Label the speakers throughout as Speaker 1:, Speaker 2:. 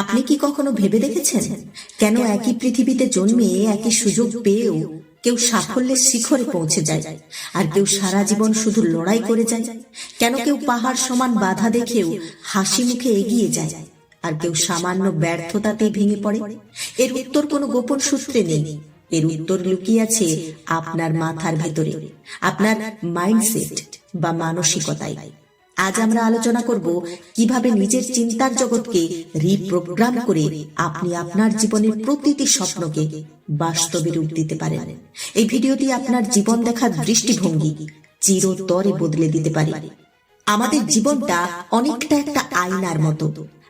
Speaker 1: আপনি কি কখনো ভেবে দেখেছেন? কেন একই পৃথিবীতে জন্মে একই সুযোগ পেয়েও কেউ সাফল্যের শিখরে পৌঁছে যায়? আর কেউ সারা জীবন শুধু লড়াই করে যায়? কেন কেউ পাহাড় সমান বাধা দেখেও হাসি মুখে এগিয়ে যায়? আর কেউ সামান্য ব্যর্থতাতেই ভেঙে পড়ে? এর উত্তর কোনো গোপন সূত্রে নেই। এর উত্তর লুকিয়ে আছে আপনার মাথার ভেতরে, আপনার মাইন্ডসেট বা মানসিকতায়। আজ আমরা আলোচনা করব কীভাবে নিজের চিন্তার জগৎকে রিপ্রোগ্রাম করে আপনি আপনার জীবনের প্রতিটি স্বপ্নকে বাস্তবে রূপ দিতে পারেন। এই ভিডিওটি আপনার জীবন দেখার দৃষ্টিভঙ্গি চিরতরে বদলে দিতে পারে। আমাদের জীবনটা অনেকটা একটা আয়নার মতো।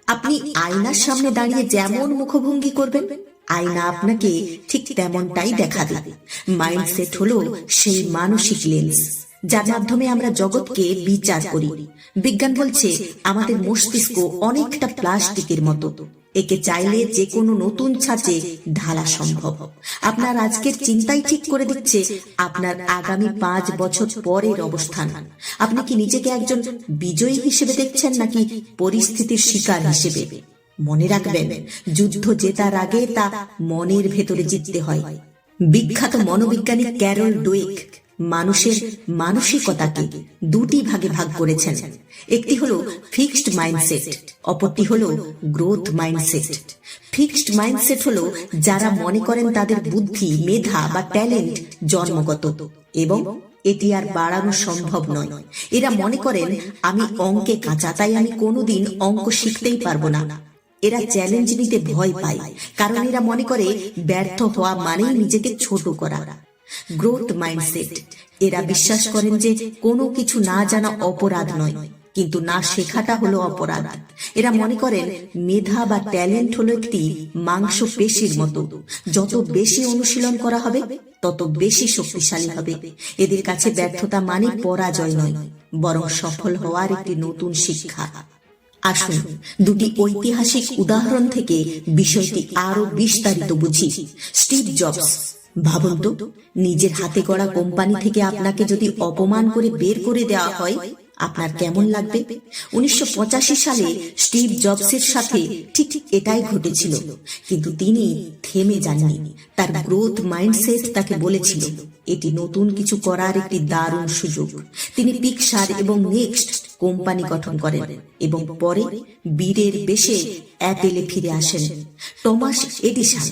Speaker 1: আপনি আয়নার সামনে দাঁড়িয়ে যেমন মুখভঙ্গি করবেন, আয়না আপনাকে ঠিক তেমনটাই দেখা দেবে মাইন্ডসেট হলো সেই মানসিক লেন্স যার মাধ্যমে আমরা জগৎকে বিচার করি। বিজ্ঞান বলছে, আমাদের মস্তিষ্ক অনেকটা প্লাস্টিকের মতো। একে চাইলে যে কোনো নতুন ছাঁচে ঢালা সম্ভব। আপনার আজকের চিন্তাই ঠিক করে দিচ্ছে আপনার আগামী পাঁচ বছর পরের অবস্থান। আপনি কি নিজেকে একজন বিজয়ী হিসেবে দেখছেন নাকি পরিস্থিতির শিকার হিসেবে? মনে রাখবেন, যুদ্ধ জেতার আগে তা মনের ভেতরে জিততে হয়। বিখ্যাত মনোবিজ্ঞানী ক্যারল ডুইক মানুষের মানসিকতাকে দুটি ভাগে ভাগ করেছেন। একটি হলো ফিক্সড মাইন্ডসেট অপরটি হলো গ্রোথ মাইন্ডসেট ফিক্সড মাইন্ডসেট হলো যারা মনে করেন তাদের বুদ্ধি, মেধা বা ট্যালেন্ট জন্মগত এবং এটি আর বাড়ানো সম্ভব নয়। এরা মনে করেন, আমি অঙ্কে কাঁচা, তাই আমি কোনোদিন অঙ্ক শিখতেই পারব না। এরা চ্যালেঞ্জ নিতে ভয় পায়, কারণ এরা মনে করে ব্যর্থ হওয়া মানেই নিজেকে ছোট করা। গ্রোথ মাইন্ডসেট এরা বিশ্বাস করেন যে কোনো কিছু না জানা অপরাধ নয়, কিন্তু না শেখাটা হলো অপরাধ। এরা মনে করেন মেধা বা ট্যালেন্ট হলো একটি মাংস পেশির মতো। যত বেশি অনুশীলন করা হবে, তত বেশি শক্তিশালী হবে। এদের কাছে ব্যর্থতা মানে পরাজয় নয়, বরং সফল হওয়ার একটি নতুন শিক্ষা। আসুন, দুটি ঐতিহাসিক উদাহরণ থেকে বিষয়টি আরও বিস্তারিত বুঝি। স্টিভ জবস ভাবুন তো নিজের হাতে গড়া কোম্পানি থেকে আপনাকে যদি অপমান করে বের করে দেওয়া হয়, আপনার কেমন লাগবে? উনিশশো সালে স্টিভ জবসের সাথে ঠিক ঠিক এটাই ঘটেছিল, কিন্তু তিনি থেমে যাননি। তার গ্রোথ মাইন্ডসেট তাকে বলেছিল, এটি নতুন কিছু করার একটি দারুণ সুযোগ। তিনি পিকসার এবং নেক্সট কোম্পানি গঠন করেন এবং পরে বীরের বেশে অ্যাপেলে ফিরে আসেন, টমাস এডিসন।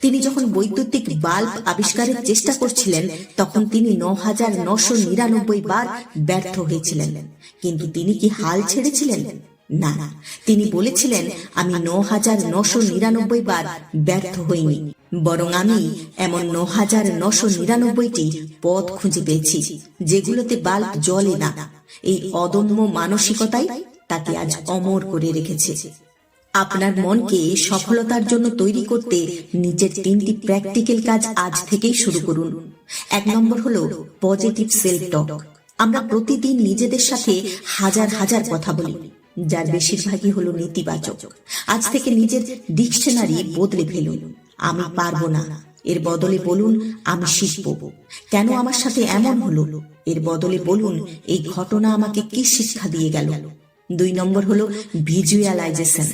Speaker 1: তিনি যখন বৈদ্যুতিক বাল্ব আবিষ্কারের চেষ্টা করছিলেন, তখন তিনি ন হাজার নশো নিরানব্বই বার ব্যর্থ হয়েছিলেন। কিন্তু তিনি কি হাল ছেড়েছিলেন? না। তিনি বলেছিলেন, আমি ন হাজার নশো নিরানব্বই বার ব্যর্থ হইনি, বরং আমি এমন ন হাজার নশো নিরানব্বইটি পথ খুঁজে পেয়েছি, যেগুলোতে বাল্ব জ্বলে না। এই অদম্য মানসিকতাই তাকে আজ অমর করে রেখেছে। আপনার মনকে সফলতার জন্য তৈরি করতে নিজের তিনটি প্র্যাকটিক্যাল কাজ আজ থেকেই শুরু করুন। এক নম্বর হলো পজিটিভ সেলফ টক আমরা প্রতিদিন নিজেদের সাথে হাজার হাজার কথা বলি, যার বেশিরভাগই হলো নেতিবাচক। আজ থেকে নিজের ডিকশনারি বদলে ফেলুন। আমি পারব না, এর বদলে বলুন, আমি শিখব। কেন আমার সাথে এমন হলো? এর বদলে বলুন, এই ঘটনা আমাকে কি শিক্ষা দিয়ে গেল? দুই নম্বর হলো ভিজুয়ালাইজেশন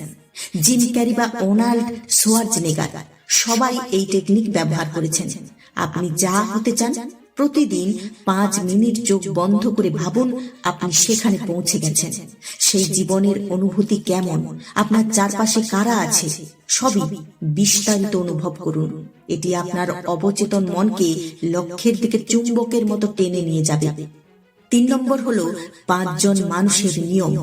Speaker 1: জিম ক্যারি বা ওনাল্ড সোয়ার্জনেগার, সবাই এই টেকনিক ব্যবহার করেছেন। আপনি যা হতে চান, প্রতিদিন পাঁচ মিনিট চোখ বন্ধ করে ভাবুন আপনি সেখানে পৌঁছে গেছেন। সেই জীবনের অনুভূতি কেমন? আপনার চারপাশে কারা আছে? সবই বিস্তারিত অনুভব করুন। এটি আপনার অবচেতন মনকে লক্ষ্যের দিকে চুম্বকের মতো টেনে নিয়ে যাবে। তিন নম্বর হলো পাঁচজন মানুষের নিয়ম।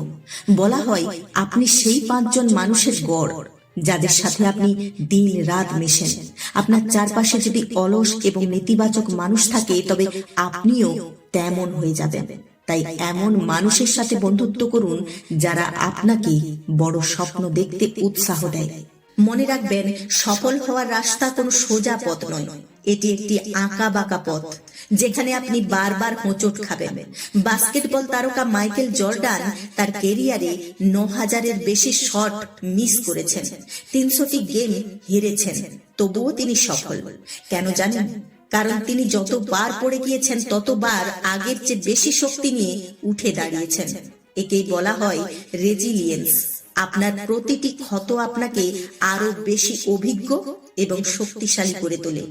Speaker 1: বলা হয়, আপনি সেই পাঁচজন মানুষের গড়, যাদের সাথে আপনি দিন রাত মেশেন। আপনার চারপাশে যদি অলস এবং নেতিবাচক মানুষ থাকে, তবে আপনিও তেমন হয়ে যাবেন। তাই এমন মানুষের সাথে বন্ধুত্ব করুন, যারা আপনাকে বড় স্বপ্ন দেখতে উৎসাহ দেয়। মনে রাখবেন, সফল হওয়ার রাস্তা কোনো সোজা পথ নয়। এটি একটি আঁকা বাঁকা পথ, যেখানে আপনি বারবার হোঁচট খাবেন। বাস্কেটবল তারকা মাইকেল জর্ডান তার কেরিয়ারে ন হাজারের বেশি শট মিস করেছেন। তিনশোটি গেম হেরেছেন, তবুও তিনি সফল। কেন জানেন? কারণ তিনি যতবার পড়ে গিয়েছেন, ততবার আগের চেয়ে বেশি শক্তি নিয়ে উঠে দাঁড়িয়েছেন। একেই বলা হয় রেজিলিয়েন্স। আপনার প্রতিটি ক্ষত আপনাকে আরও বেশি অভিজ্ঞ এবং শক্তিশালী করে তোলে।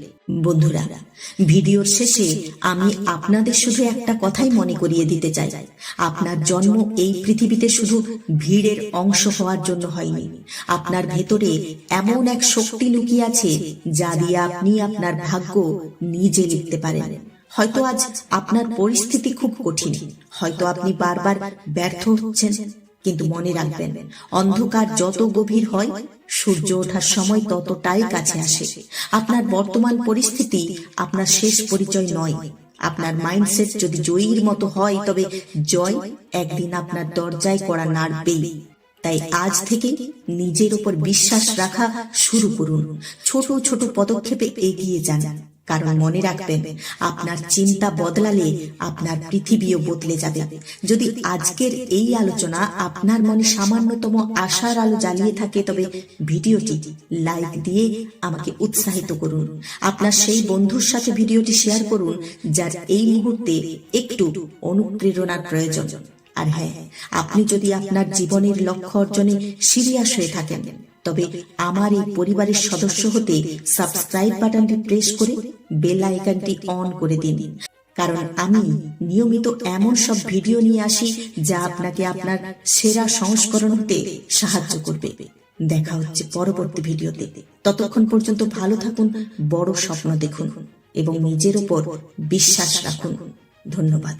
Speaker 1: বন্ধুরা, ভিডিওর শেষে আমি আপনাদের শুধু একটা কথাই মনে করিয়ে দিতে চাই। আপনার জন্ম এই পৃথিবীতে শুধু ভিড়ের অংশ হওয়ার জন্য হয়নি। আপনার ভেতরে এমন এক শক্তি লুকিয়ে আছে যা দিয়ে আপনি আপনার ভাগ্য নিজে লিখতে পারেন। হয়তো আজ আপনার পরিস্থিতি খুব কঠিন। হয়তো আপনি বারবার ব্যর্থ হচ্ছেন। কিন্তু মনে রাখবেন অন্ধকার যত গভীর হয় সূর্য ওঠার সময় ততটাই কাছে আসে। আপনার বর্তমান পরিস্থিতি আপনার শেষ পরিচয় নয়। আপনার মাইন্ডসেট যদি জয়ীর মতো হয় তবে জয় একদিন আপনার দরজায় করা নাড়বেই। তাই আজ থেকে নিজের উপর বিশ্বাস রাখা শুরু করুন। ছোট ছোট পদক্ষেপে এগিয়ে যান। কারণ মনে রাখবেন আপনার চিন্তা বদলালে আপনার পৃথিবীও বদলে যাবে। যদি আজকের এই আলোচনা আপনার মনে সামান্যতম আশার আলো জ্বালিয়ে থাকে তবে ভিডিওটি লাইক দিয়ে আমাকে উৎসাহিত করুন। আপনার সেই বন্ধুর সাথে ভিডিওটি শেয়ার করুন যার এই মুহূর্তে একটু অনুপ্রেরণার প্রয়োজন। আর হ্যাঁ আপনি যদি আপনার জীবনের লক্ষ্য অর্জনে সিরিয়াস হয়ে থাকেন, তবে আমার এই পরিবারের সদস্য হতে সাবস্ক্রাইব বাটনটি প্রেস করে বেল আইকনটি অন করে দিন। কারণ আমি নিয়মিত এমন সব ভিডিও নিয়ে আসি যা আপনাকে আপনার সেরা সংস্করণ হতে সাহায্য করবে। দেখা হচ্ছে পরবর্তী ভিডিওতে ততক্ষণ পর্যন্ত ভালো থাকুন, বড় স্বপ্ন দেখুন এবং নিজের উপর বিশ্বাস রাখুন। ধন্যবাদ।